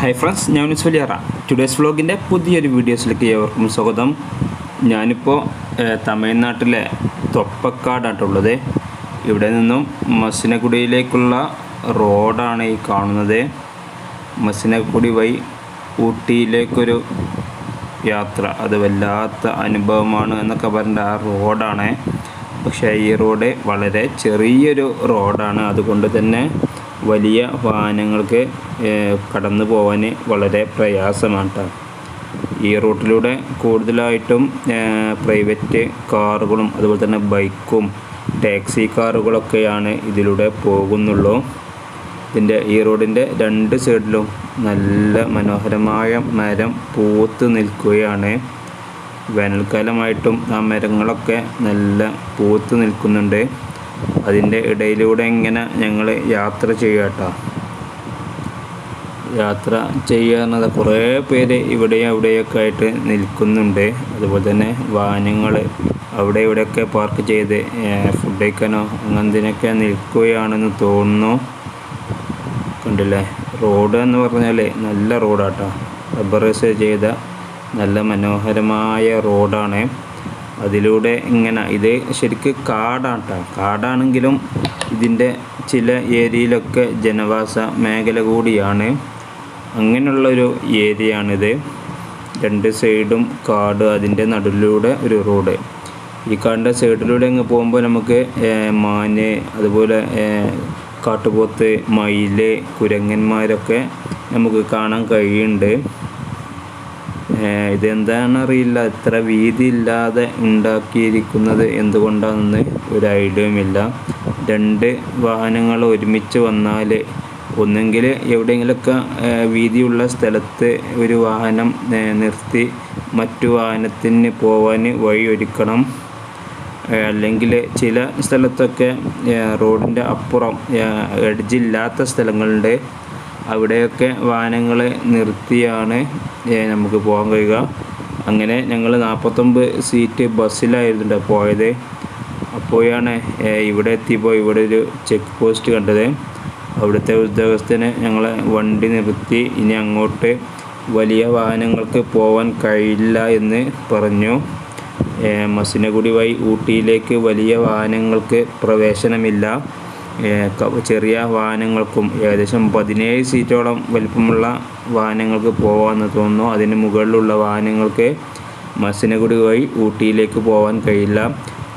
Hi friends ഞാൻ Valiyara today's വ്ളോഗിന്റെ പുതിയൊരു വീഡിയോസിലേക്ക് ഏവർക്കും സ്വാഗതം. ഞാനിപ്പോൾ തമിഴ്നാട്ടിലെ തൊപ്പക്കാടാട്ടുള്ളത് ഇവിടെ നിന്നും മസിനഗുഡിയിലേക്കുള്ള റോഡാണ് ഈ കാണുന്നത്. മസിനഗുഡി വഴി ഊട്ടിയിലേക്കൊരു യാത്ര. അത് വല്ലാത്ത അനുഭവമാണ് എന്നൊക്കെ പറഞ്ഞ ആ റോഡാണ്. പക്ഷേ ഈ റോഡ് വളരെ ചെറിയൊരു റോഡാണ്. അതുകൊണ്ട് തന്നെ വലിയ വാഹനങ്ങൾക്ക് കടന്നു പോകാൻ വളരെ പ്രയാസമാണ്. ഈ റൂട്ടിലൂടെ കൂടുതലായിട്ടും പ്രൈവറ്റ് കാറുകളും അതുപോലെ തന്നെ ബൈക്കും ടാക്സി കാറുകളൊക്കെയാണ് ഇതിലൂടെ പോകുന്നുള്ളൂ. ഇതിന്റെ ഈ റോഡിന്റെ രണ്ട് സൈഡിലും നല്ല മനോഹരമായ മരം പൂത്ത് നിൽക്കുകയാണ്. വേനൽക്കാലമായിട്ടും ആ മരങ്ങളൊക്കെ നല്ല പൂത്ത് നിൽക്കുന്നുണ്ട്. അതിന്റെ ഇടയിലൂടെ ഇങ്ങനെ ഞങ്ങൾ യാത്ര ചെയ്യാട്ടോ യാത്ര ചെയ്യാറുള്ളത് കുറേ പേര് ഇവിടെയും അവിടെയൊക്കെ ആയിട്ട് നിൽക്കുന്നുണ്ട്. അതുപോലെ തന്നെ വാഹനങ്ങൾ അവിടെ ഇവിടെയൊക്കെ പാർക്ക് ചെയ്ത് ഫുഡ് കഴിക്കാനോ അങ്ങനത്തിനൊക്കെ നിൽക്കുകയാണെന്ന് തോന്നുന്നു. കണ്ടില്ലേ? റോഡ് എന്ന് പറഞ്ഞാൽ നല്ല റോഡാട്ടോ റബ്ബറൈസ് ചെയ്ത നല്ല മനോഹരമായ റോഡാണ് അതിലൂടെ ഇങ്ങനെ ഇത് ശരിക്ക് കാടാട്ടോ. കാടാണെങ്കിലും ഇതിന്റെ ചില ഏരിയയിലൊക്കെ ജനവാസ മേഖല കൂടിയാണ്. അങ്ങനെയുള്ളൊരു ഏരിയയാണിത്. രണ്ട് സൈഡും കാട് അതിന്റെ നടുവിലൂടെ ഒരു റോഡ്. ഈ കാടിന്റെ സൈഡിലൂടെ അങ്ങ് പോകുമ്പോൾ നമുക്ക് മാന് അതുപോലെ കാട്ടുപോത്ത് മയിൽ കുരങ്ങന്മാരൊക്കെ നമുക്ക് കാണാൻ കഴിയുന്നുണ്ട്. ഇതെന്താണെന്നറിയില്ല. ഇത്ര വീതി ഇല്ലാതെ ഉണ്ടാക്കിയിരിക്കുന്നത് എന്തുകൊണ്ടാണെന്ന് ഒരു ഐഡിയയുമില്ല. രണ്ട് വാഹനങ്ങൾ ഒരുമിച്ച് വന്നാൽ ഒന്നെങ്കിൽ എവിടെയെങ്കിലുമൊക്കെ വീതിയുള്ള സ്ഥലത്ത് ഒരു വാഹനം നിർത്തി മറ്റു വാഹനത്തിന് പോവാൻ വഴിയൊരുക്കണം അല്ലെങ്കിൽ ചില സ്ഥലത്തൊക്കെ റോഡിന്റെ അപ്പുറം എഡ്ജില്ലാത്ത സ്ഥലങ്ങളുണ്ട്. അവിടെയൊക്കെ വാഹനങ്ങൾ നിർത്തിയാണ് നമുക്ക് പോകാൻ കഴിയുക. അങ്ങനെ ഞങ്ങൾ നാൽപ്പത്തൊമ്പത് സീറ്റ് ബസ്സിലായിരുന്നു പോയത്. അപ്പോഴാണ് ഇവിടെ എത്തിയപ്പോൾ ഇവിടെ ഒരു ചെക്ക് പോസ്റ്റ് കണ്ടത്. അവിടുത്തെ ഉദ്യോഗസ്ഥന് ഞങ്ങളെ വണ്ടി നിർത്തി. ഇനി അങ്ങോട്ട് വലിയ വാഹനങ്ങൾക്ക് പോകാൻ കഴിയില്ല എന്ന് പറഞ്ഞു. മസിനഗുഡി വഴി ഊട്ടിയിലേക്ക് വലിയ വാഹനങ്ങൾക്ക് പ്രവേശനമില്ല. ചെറിയ വാഹനങ്ങൾക്കും ഏകദേശം പതിനേഴ് സീറ്റോളം വലിപ്പമുള്ള വാഹനങ്ങൾക്ക് പോകാമെന്ന് തോന്നുന്നു. അതിന് മുകളിലുള്ള വാഹനങ്ങൾക്ക് മസിനഗുഡി വഴി ഊട്ടിയിലേക്ക് പോകാൻ കഴിയില്ല.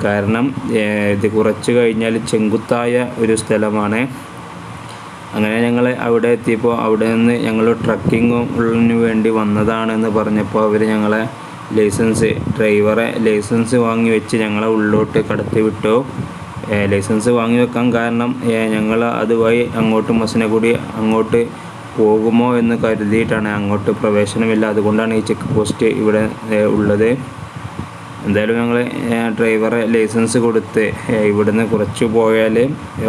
കാരണം ഇത് കുറച്ച് കഴിഞ്ഞാൽ ചെങ്കുത്തായ ഒരു സ്ഥലമാണ്. അങ്ങനെ ഞങ്ങൾ അവിടെ എത്തിയപ്പോൾ അവിടെ നിന്ന് ഞങ്ങൾ ട്രക്കിങ്ങിന് വേണ്ടി വന്നതാണെന്ന് പറഞ്ഞപ്പോൾ അവർ ഞങ്ങളെ ലൈസൻസ് ഡ്രൈവറെ ലൈസൻസ് വാങ്ങി വെച്ച് ഞങ്ങളെ ഉള്ളോട്ട് കടത്തി വിട്ടു. ലൈസൻസ് വാങ്ങി വെക്കാൻ കാരണം ഞങ്ങൾ അതുവഴി അങ്ങോട്ട് മസിനഗുഡി അങ്ങോട്ട് പോകുമോ എന്ന് കരുതിയിട്ടാണ് അങ്ങോട്ട് പ്രവേശനമില്ല. അതുകൊണ്ടാണ് ഈ ചെക്ക് പോസ്റ്റ് ഇവിടെ ഉള്ളത്. എന്തായാലും ഞങ്ങൾ ഡ്രൈവറെ ലൈസൻസ് കൊടുത്ത് ഇവിടുന്ന് കുറച്ച് പോയാൽ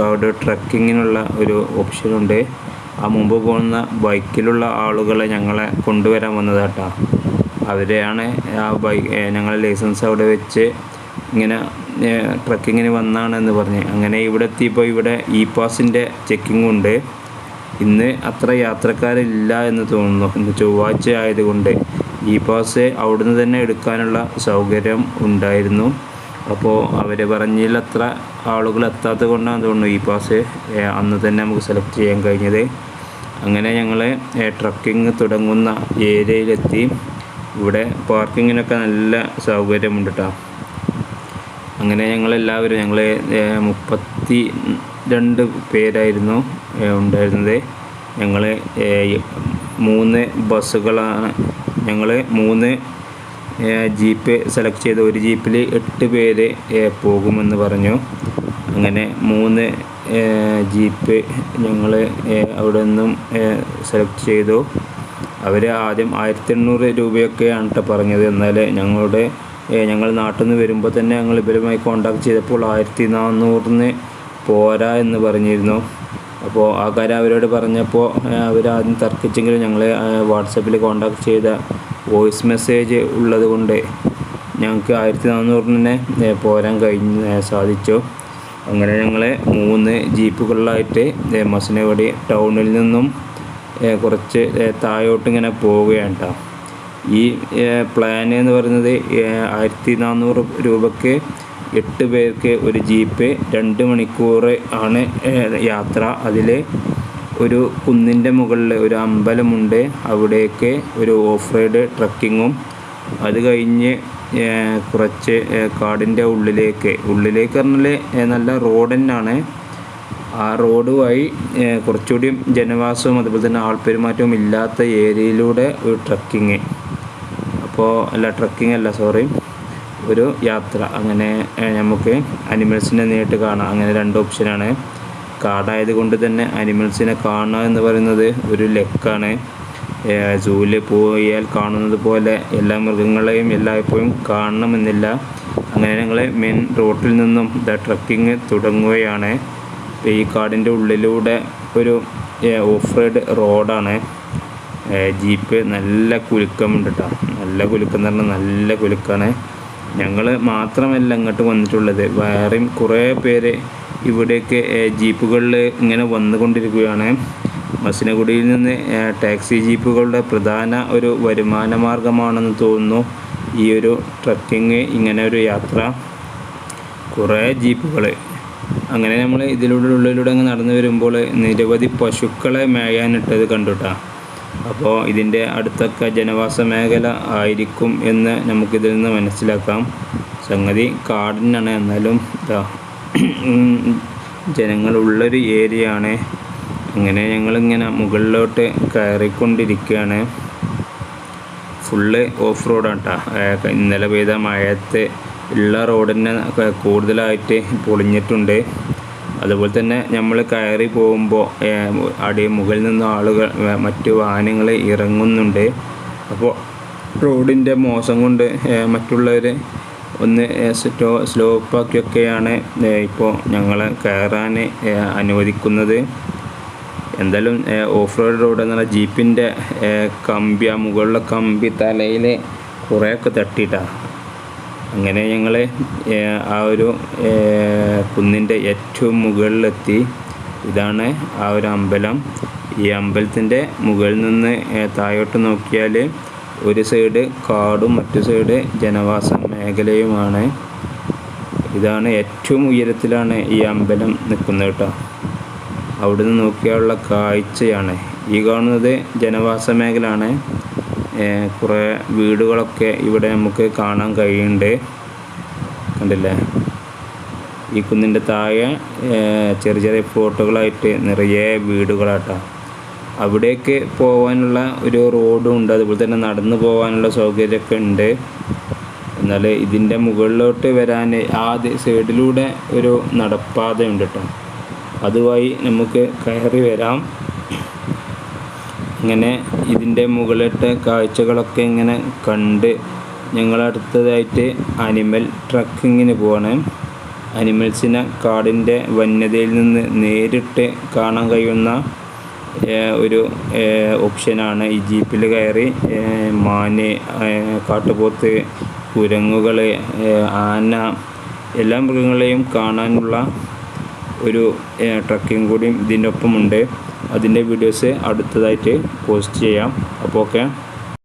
അവിടെ ട്രക്കിങ്ങിനുള്ള ഒരു ഓപ്ഷനുണ്ട്. ആ മുമ്പ് പോകുന്ന ബൈക്കിലുള്ള ആളുകളെ ഞങ്ങളെ കൊണ്ടുവരാൻ വന്നതാട്ടാ. അവരെയാണ് ആ ബൈക്ക് ഞങ്ങളെ ലൈസൻസ് അവിടെ വെച്ച് ഇങ്ങനെ ട്രക്കിങ്ങിന് വന്നാണെന്ന് പറഞ്ഞ്. അങ്ങനെ ഇവിടെ എത്തിയപ്പോൾ ഇവിടെ ഇ പാസിന്റെ ചെക്കിങ്ങും ഉണ്ട്. ഇന്ന് അത്ര യാത്രക്കാരില്ല എന്ന് തോന്നുന്നു. ഇന്ന് ചൊവ്വാഴ്ച ആയതുകൊണ്ട് ഇ പാസ് അവിടുന്ന് തന്നെ എടുക്കാനുള്ള സൗകര്യം ഉണ്ടായിരുന്നു. അപ്പോൾ അവർ പറഞ്ഞതിൽ അത്ര ആളുകൾ എത്താത്തത് കൊണ്ടാണ് തോന്നുന്നു ഇ പാസ് അന്ന് തന്നെ നമുക്ക് സെലക്ട് ചെയ്യാൻ കഴിഞ്ഞത്. അങ്ങനെ ഞങ്ങൾ ട്രക്കിങ് തുടങ്ങുന്ന ഏരിയയിലെത്തി. ഇവിടെ പാർക്കിങ്ങിനൊക്കെ നല്ല സൗകര്യമുണ്ട് കേട്ടോ അങ്ങനെ ഞങ്ങളെല്ലാവരും ഞങ്ങൾ മുപ്പത്തി രണ്ട് പേരായിരുന്നു ഉണ്ടായിരുന്നത്. ഞങ്ങൾ മൂന്ന് ബസ്സുകളാണ് ഞങ്ങൾ മൂന്ന് ജീപ്പ് സെലക്ട് ചെയ്ത് ഒരു ജീപ്പിൽ എട്ട് പേര് പോകുമെന്ന് പറഞ്ഞു. അങ്ങനെ മൂന്ന് ജീപ്പ് ഞങ്ങൾ അവിടെ നിന്നും സെലക്ട് ചെയ്തു. അവർ ആദ്യം ആയിരത്തി എണ്ണൂറ് രൂപയൊക്കെയാണ് കേട്ടോ പറഞ്ഞത്. എന്നാൽ ഞങ്ങളുടെ ഞങ്ങൾ നാട്ടിൽ നിന്ന് വരുമ്പോൾ തന്നെ ഞങ്ങൾ ഇവരുമായി കോണ്ടാക്ട് ചെയ്തപ്പോൾ ആയിരത്തി നാനൂറിന് പോരാ എന്ന് പറഞ്ഞിരുന്നു. അപ്പോൾ ആ കാര്യം അവരോട് പറഞ്ഞപ്പോൾ അവർ ആദ്യം തർക്കിച്ചെങ്കിലും ഞങ്ങൾ വാട്സപ്പിൽ കോണ്ടാക്ട് ചെയ്ത വോയിസ് മെസ്സേജ് ഉള്ളത് കൊണ്ട് ഞങ്ങൾക്ക് ആയിരത്തി നാനൂറിനെ പോരാൻ കഴിഞ്ഞ് സാധിച്ചു. അങ്ങനെ ഞങ്ങൾ മൂന്ന് ജീപ്പുകളിലായിട്ട് മസനവടി ടൗണിൽ നിന്നും കുറച്ച് താഴോട്ട് ഇങ്ങനെ പോവുകയാണ് കേട്ടോ ഈ പ്ലാൻ എന്ന് പറയുന്നത് ആയിരത്തി നാനൂറ് രൂപയ്ക്ക് എട്ട് പേർക്ക് ഒരു ജീപ്പ് രണ്ട് മണിക്കൂർ ആണ് യാത്ര. അതിൽ ഒരു കുന്നിന്റെ മുകളിൽ ഒരു അമ്പലമുണ്ട്. അവിടേക്ക് ഒരു ഓഫ് റൈഡ് ട്രക്കിങ്ങും. അത് കഴിഞ്ഞ് കുറച്ച് കാടിന്റെ ഉള്ളിലേക്ക്. ഉള്ളിലേക്ക് പറഞ്ഞാൽ നല്ല റോഡ് തന്നെയാണ്. ആ റോഡ് വഴി കുറച്ചുകൂടി ജനവാസവും അതുപോലെ തന്നെ ആൾപ്പെരുമാറ്റവും ഇല്ലാത്ത ഏരിയയിലൂടെ ഒരു ട്രക്കിങ്. അപ്പോൾ അല്ല ട്രക്കിംഗ് അല്ല സോറി. ഒരു യാത്ര. അങ്ങനെ നമുക്ക് അനിമൽസിനെ നേരിട്ട് കാണാം. അങ്ങനെ രണ്ട് ഓപ്ഷനാണ് കാടായത് കൊണ്ട് തന്നെ അനിമൽസിനെ കാണുക എന്ന് പറയുന്നത് ഒരു ലെക്കാണ്. സൂവിൽ പോയാൽ കാണുന്നത് പോലെ എല്ലാ മൃഗങ്ങളെയും എല്ലായ്പ്പോഴും കാണണമെന്നില്ല. അങ്ങനെ ഞങ്ങൾ മെയിൻ റോട്ടിൽ നിന്നും ദ ട്രക്കിങ് തുടങ്ങുകയാണ്. ഈ കാടിന്റെ ഉള്ളിലൂടെ ഒരു ഓഫ് റോഡ് റോഡാണ് ജീപ്പ് നല്ല കുലുക്കമുണ്ട് കേട്ടോ നല്ല കുലുക്കം എന്ന് പറഞ്ഞാൽ നല്ല കുലുക്കാണ്. ഞങ്ങൾ മാത്രമല്ല അങ്ങോട്ട് വന്നിട്ടുള്ളത്. വേറെയും കുറേ പേര് ഇവിടേക്ക് ജീപ്പുകളിൽ ഇങ്ങനെ വന്നുകൊണ്ടിരിക്കുകയാണ്. മസിനഗുഡിയിൽ നിന്ന് ടാക്സി ജീപ്പുകളുടെ പ്രധാന ഒരു വരുമാന മാർഗമാണെന്ന് തോന്നുന്നു. ഈ ഒരു ട്രക്കിങ് ഇങ്ങനെ ഒരു യാത്ര. കുറേ ജീപ്പുകൾ അങ്ങനെ നമ്മൾ ഇതിലൂടെ ഉള്ളിലൂടെ അങ്ങ് നടന്നു വരുമ്പോൾ നിരവധി പശുക്കളെ മേയാനിട്ടത് കണ്ടുട്ടാ. അപ്പോൾ ഇതിന്റെ അടുത്തൊക്കെ ജനവാസ മേഖല ആയിരിക്കും എന്ന് നമുക്കിതിൽ നിന്ന് മനസ്സിലാക്കാം. സംഗതി കാടിനാണ്. എന്നാലും ഇതാ ജനങ്ങളുള്ളൊരു ഏരിയ ആണ് അങ്ങനെ ഞങ്ങളിങ്ങനെ മുകളിലോട്ട് കയറിക്കൊണ്ടിരിക്കുകയാണ്. ഫുള്ള് ഓഫ് റോഡാണ് കേട്ടോ ഇന്നലെ പെയ്ത മഴയത്ത് ഉള്ള റോഡിനെ കൂടുതലായിട്ട് പൊളിഞ്ഞിട്ടുണ്ട്. അതുപോലെ തന്നെ നമ്മൾ കയറി പോകുമ്പോൾ അടി മുകളിൽ നിന്ന് ആളുകൾ മറ്റ് വാഹനങ്ങൾ ഇറങ്ങുന്നുണ്ട്. അപ്പോൾ റോഡിന്റെ മോശം കൊണ്ട് മറ്റുള്ളവർ ഒന്ന് സ്റ്റോ സ്ലോ സ്ലോപ്പാക്കിയൊക്കെയാണ് ഇപ്പോൾ ഞങ്ങൾ കയറാൻ അനുവദിക്കുന്നത്. എന്തായാലും ഓഫ് റോഡ് റോഡ് എന്ന് പറഞ്ഞാൽ ജീപ്പിന്റെ കമ്പി ആ മുകളിലെ കമ്പി തലയിൽ കുറേയൊക്കെ തട്ടിയിട്ടാണ് അങ്ങനെ ഞങ്ങൾ ആ ഒരു കുന്നിന്റെ ഏറ്റവും മുകളിലെത്തി. ഇതാണ് ആ ഒരു അമ്പലം. ഈ അമ്പലത്തിന്റെ മുകളിൽ നിന്ന് താഴോട്ട് നോക്കിയാൽ ഒരു സൈഡ് കാടും മറ്റു സൈഡ് ജനവാസ മേഖലയുമാണ്. ഇതാണ് ഏറ്റവും ഉയരത്തിലാണ് ഈ അമ്പലം നിൽക്കുന്നത് കേട്ടോ. അവിടുന്ന് നോക്കിയാലുള്ള കാഴ്ചയാണ്. ഈ കാണുന്നത് ജനവാസ മേഖലയാണ്. കുറേ വീടുകളൊക്കെ ഇവിടെ നമുക്ക് കാണാൻ കഴിയുന്നുണ്ട്. കണ്ടില്ലേ? ഈ കുന്നിന്റെ താഴെ ചെറിയ ചെറിയ പ്ലോട്ടുകളായിട്ട് നിറയെ വീടുകളാട്ടോ. അവിടേക്ക് പോകാനുള്ള ഒരു റോഡും ഉണ്ട് അതുപോലെ തന്നെ നടന്നു പോകാനുള്ള സൗകര്യമൊക്കെ ഉണ്ട്. എന്നാൽ ഇതിന്റെ മുകളിലോട്ട് വരാൻ ആദ്യ സൈഡിലൂടെ ഒരു നടപ്പാതയുണ്ട് കേട്ടോ. അതുവഴി നമുക്ക് കയറി വരാം. ഇങ്ങനെ ഇതിന്റെ മുകളിലത്തെ കാഴ്ചകളൊക്കെ ഇങ്ങനെ കണ്ട് ഞങ്ങൾ അടുത്തതായിട്ട് അനിമൽ ട്രക്കിങ്ങിന് പോവാണ്. അനിമൽസിനെ കാടിന്റെ വന്യതയിൽ നിന്ന് നേരിട്ട് കാണാൻ കഴിയുന്ന ഒരു ഓപ്ഷനാണ് ഈ ജീപ്പിൽ കയറി മാന് കാട്ടുപോത്ത് കുരങ്ങുകൾ ആന എല്ലാ മൃഗങ്ങളെയും കാണാനുള്ള ഒരു ട്രക്കിംഗ് കൂടിയും ഇതിന്റെ ഒപ്പമുണ്ട് അതിന്റെ വീഡിയോസ് അടുത്തതായിട്ട് പോസ്റ്റ് ചെയ്യാം. അപ്പോൾ ഓക്കെ